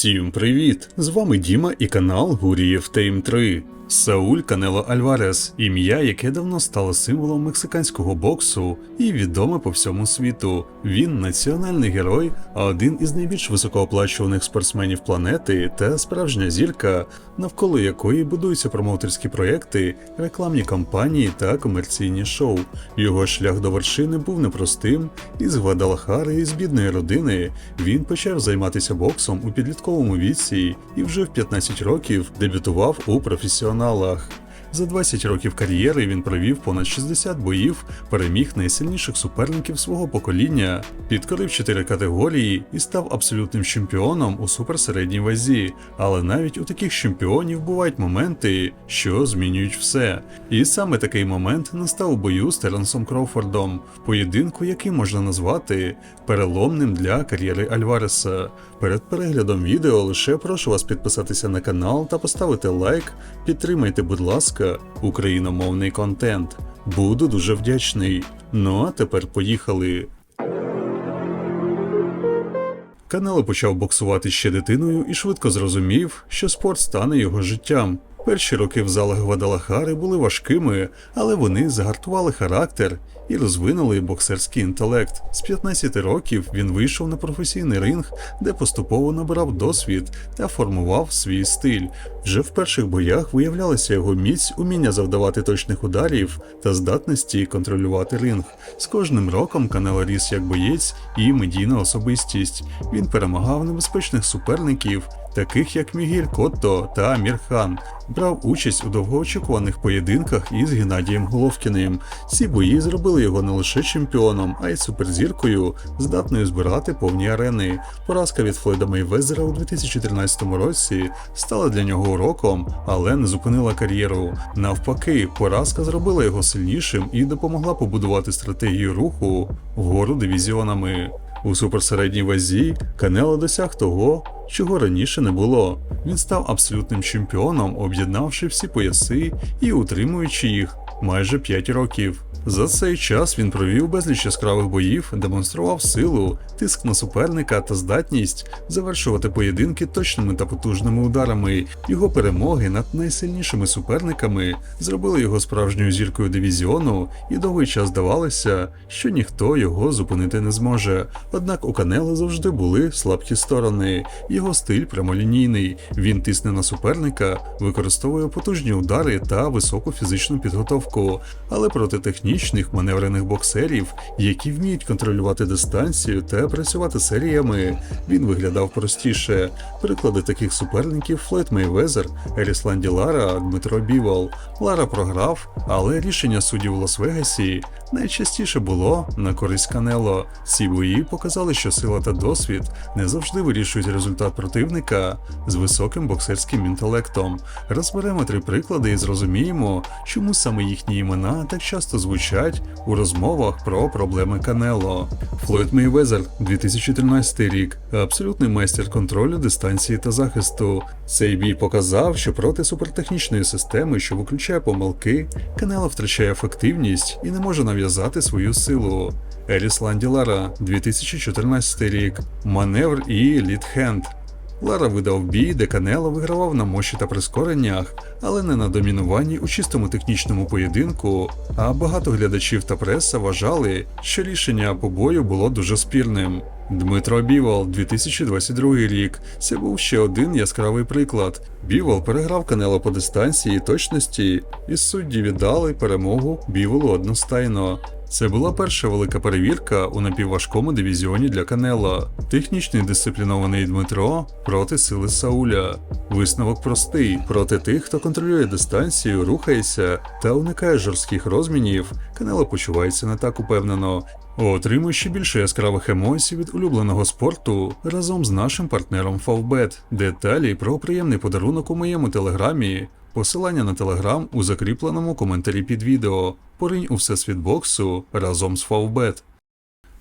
Всім привіт! З вами Діма і канал Гурієв Тейм 3. Сауль Канело Альварес ім'я, яке давно стало символом мексиканського боксу і відоме по всьому світу. Він національний герой, а один із найбільш високооплачуваних спортсменів планети та справжня зірка, навколо якої будуються промоутерські проекти, рекламні кампанії та комерційні шоу. Його шлях до вершини був непростим, із Гвадалахари, із бідної родини. Він почав займатися боксом у підлітковому віці і вже в 15 років дебютував у професіоналах. За 20 років кар'єри він провів понад 60 боїв, переміг найсильніших суперників свого покоління, підкорив 4 категорії і став абсолютним чемпіоном у суперсередній вазі. Але навіть у таких чемпіонів бувають моменти, що змінюють все. І саме такий момент настав у бою з Теренсом Кроуфордом, в поєдинку, який можна назвати переломним для кар'єри Альвареса. Перед переглядом відео лише прошу вас підписатися на канал та поставити лайк. Підтримайте, будь ласка, україномовний контент. Буду дуже вдячний. Ну а тепер поїхали. Канело почав боксувати ще дитиною і швидко зрозумів, що спорт стане його життям. Перші роки в залах Гвадалахари були важкими, але вони загартували характер і розвинули боксерський інтелект. З 15 років він вийшов на професійний ринг, де поступово набирав досвід та формував свій стиль. Вже в перших боях виявлялася його міць, уміння завдавати точних ударів та здатності контролювати ринг. З кожним роком Канело ріс як боєць і медійна особистість. Він перемагав небезпечних суперників, таких як Мігіль Котто та Амір Хан. Брав участь у довгоочікуваних поєдинках із Геннадієм Головкіним. Ці бої зробили його не лише чемпіоном, а й суперзіркою, здатною збирати повні арени. Поразка від Флойда Мейвезера у 2013 році стала для нього уроком, але не зупинила кар'єру. Навпаки, поразка зробила його сильнішим і допомогла побудувати стратегію руху вгору дивізіонами. У суперсередній вазі Канело досяг того, чого раніше не було. Він став абсолютним чемпіоном, об'єднавши всі пояси і утримуючи їх майже 5 років. За цей час він провів безліч яскравих боїв, демонстрував силу, тиск на суперника та здатність завершувати поєдинки точними та потужними ударами. Його перемоги над найсильнішими суперниками зробили його справжньою зіркою дивізіону, і довгий час здавалося, що ніхто його зупинити не зможе. Однак у Канело завжди були слабкі сторони. Його стиль прямолінійний. Він тисне на суперника, використовує потужні удари та високу фізичну підготовку, але проти технічних маневрених боксерів, які вміють контролювати дистанцію та працювати серіями, він виглядав простіше. Приклади таких суперників Флет Мейвезер, Ерісланді Лара, Дмитро Бівол. Лара програв, але рішення суддів Лас-Вегасі найчастіше було на користь Канело. Ці бої показали, що сила та досвід не завжди вирішують результат противника з високим боксерським інтелектом. Розберемо три приклади і зрозуміємо, чому саме їхні імена так часто звучать у розмовах про проблеми Канело. Флойд Мейвезер, 2013 рік, абсолютний майстер контролю дистанції та захисту. Цей бій показав, що проти супертехнічної системи, що виключає помилки, Канело втрачає ефективність і не може нав'язати свою силу. Еліс Ланді Лара, 2014 рік, маневр і літхенд. Лара видав бій, де Канело вигравав на мощі та прискореннях, але не на домінуванні у чистому технічному поєдинку. А багато глядачів та преса вважали, що рішення по бою було дуже спірним. Дмитро Бівол, 2022 рік. Це був ще один яскравий приклад. Бівол переграв Канело по дистанції і точності, і судді віддали перемогу Біволу одностайно. Це була перша велика перевірка у напівважкому дивізіоні для Канела. Технічний дисциплінований Дмитро проти сили Сауля. Висновок простий: проти тих, хто контролює дистанцію, рухається та уникає жорстких розмінів. Канело почувається не так упевнено. Отримуй ще більше яскравих емоцій від улюбленого спорту разом з нашим партнером Favbet. Деталі про приємний подарунок у моєму телеграмі. Посилання на телеграм у закріпленому коментарі під відео. Поринь у всесвіт боксу разом з Favbet.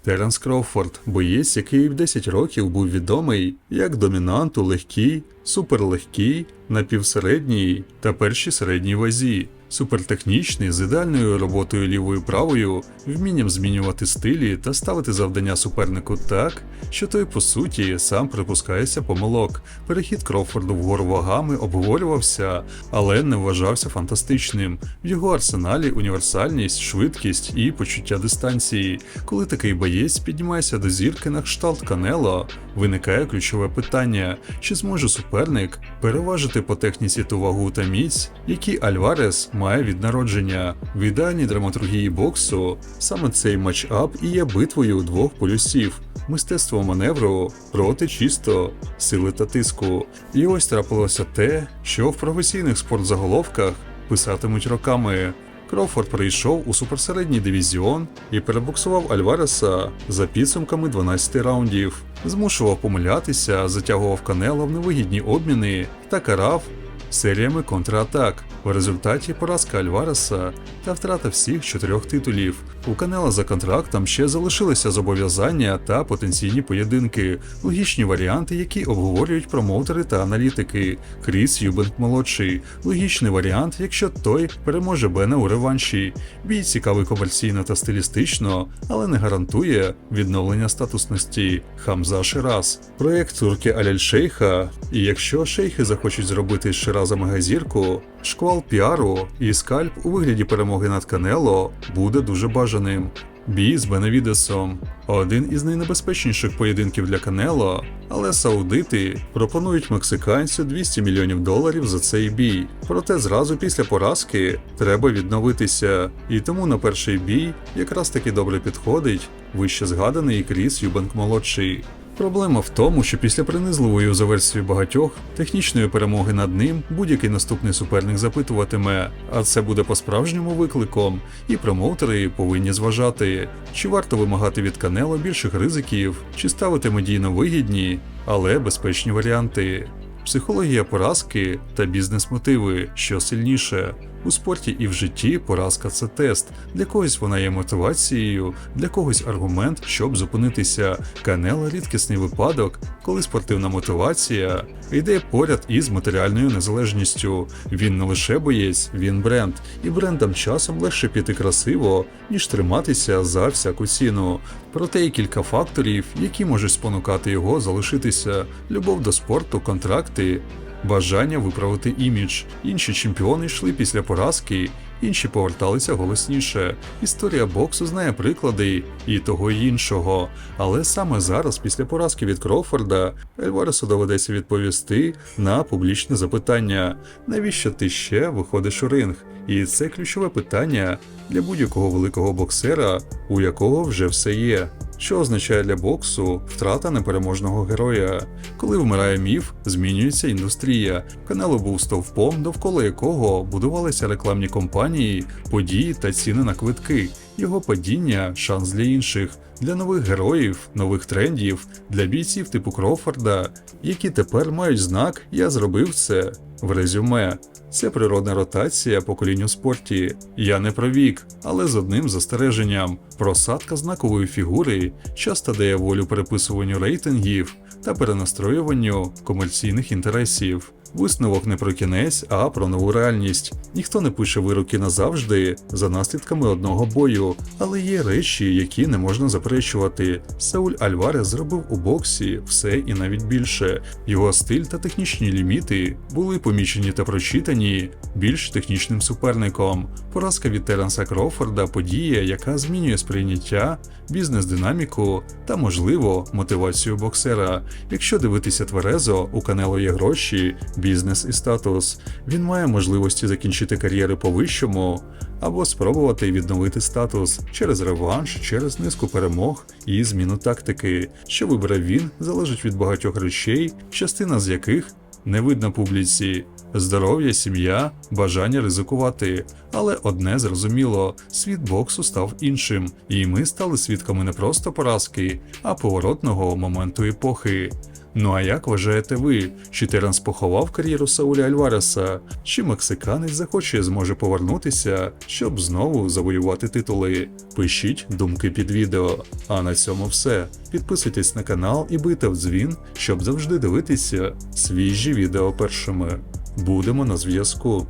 Теренс Кроуфорд, боєць, який в 10 років був відомий як домінант у легкій, суперлегкій, напівсередній та першій середній вазі. Супертехнічний з ідеальною роботою лівою правою, вмінням змінювати стилі та ставити завдання супернику так, що той по суті сам припускається помилок. Перехід Крофорду вгору вагами обговорювався, але не вважався фантастичним. В його арсеналі універсальність, швидкість і почуття дистанції. Коли такий боєць піднімається до зірки на кшталт Канело, виникає ключове питання: чи зможе суперник переважити по техніці ту вагу та міць, які Альварес має від народження. В ідеальній драматургії боксу саме цей матчап і є битвою двох полюсів. Мистецтво маневру проти чисто сили та тиску. І ось трапилося те, що в професійних спортзаголовках писатимуть роками. Кроуфорд прийшов у суперсередній дивізіон і перебоксував Альвареса за підсумками 12 раундів, змушував помилятися, затягував Канело в невигідні обміни та карав серіями контратак. В результаті поразка Альвареса та втрата всіх чотирьох титулів. У Канела за контрактом ще залишилися зобов'язання та потенційні поєдинки, логічні варіанти, які обговорюють промоутери та аналітики. Кріс Юбенк молодший. Логічний варіант, якщо той переможе Бена у реванші. Бій цікавий комерційно та стилістично, але не гарантує відновлення статусності. Хамза Шираз. Проєкт турки Аляль Шейха. І якщо шейхи захочуть зробити з Шираза мегазірку, шквал піару і скальп у вигляді перемоги над Канело буде дуже бажаним. Бій з Беневідесом один із найнебезпечніших поєдинків для Канело, але саудити пропонують мексиканцю 200 мільйонів доларів за цей бій. Проте зразу після поразки треба відновитися, і тому на перший бій якраз таки добре підходить вище згаданий Кріс Юбанк молодший. Проблема в тому, що після принизливої за версією багатьох технічної перемоги над ним будь-який наступний суперник запитуватиме, а це буде по-справжньому викликом, і промоутери повинні зважати, чи варто вимагати від Канело більших ризиків, чи ставити медійно вигідні, але безпечні варіанти. Психологія поразки та бізнес-мотиви, що сильніше. У спорті і в житті поразка це тест. Для когось вона є мотивацією, для когось аргумент, щоб зупинитися. Канела рідкісний випадок, коли спортивна мотивація йде поряд із матеріальною незалежністю. Він не лише боєць, він бренд, і брендам часом легше піти красиво, ніж триматися за всяку ціну. Проте є кілька факторів, які можуть спонукати його залишитися: любов до спорту, контракти. Бажання виправити імідж. Інші чемпіони йшли після поразки, інші поверталися голосніше. Історія боксу знає приклади і того і іншого. Але саме зараз, після поразки від Кроуфорда, Ельваресу доведеться відповісти на публічне запитання: навіщо ти ще виходиш у ринг? І це ключове питання для будь-якого великого боксера, у якого вже все є. Що означає для боксу втрата непереможного героя? Коли вмирає міф, змінюється індустрія. Канело був стовпом, довкола якого будувалися рекламні кампанії, події та ціни на квитки. Його падіння шанс для інших, для нових героїв, нових трендів, для бійців типу Крофорда, які тепер мають знак Я зробив це в резюме. Це природна ротація поколінь у спорті. Я не про вік, але з одним застереженням: просадка знакової фігури часто дає волю переписуванню рейтингів та перенастроюванню комерційних інтересів. Висновок не про кінець, а про нову реальність. Ніхто не пише вироки назавжди за наслідками одного бою, але є речі, які не можна заперечувати. Сауль Альварес зробив у боксі все і навіть більше. Його стиль та технічні ліміти були помічені та прочитані більш технічним суперником. Поразка від Теренса Кроуфорда подія, яка змінює сприйняття, бізнес-динаміку та, можливо, мотивацію боксера. Якщо дивитися тверезо, у Канело є гроші, бізнес і статус. Він має можливості закінчити кар'єри по вищому або спробувати відновити статус через реванш, через низку перемог і зміну тактики. Що вибере він, залежить від багатьох речей, частина з яких не видно публіці. Здоров'я, сім'я, бажання ризикувати. Але одне зрозуміло: світ боксу став іншим, і ми стали свідками не просто поразки, а поворотного моменту епохи. Ну а як вважаєте ви, чи Теренс поховав кар'єру Сауля Альвареса, чи мексиканець захоче зможе повернутися, щоб знову завоювати титули? Пишіть думки під відео. А на цьому все. Підписуйтесь на канал і бийте в дзвін, щоб завжди дивитися свіжі відео першими. Будемо на зв'язку.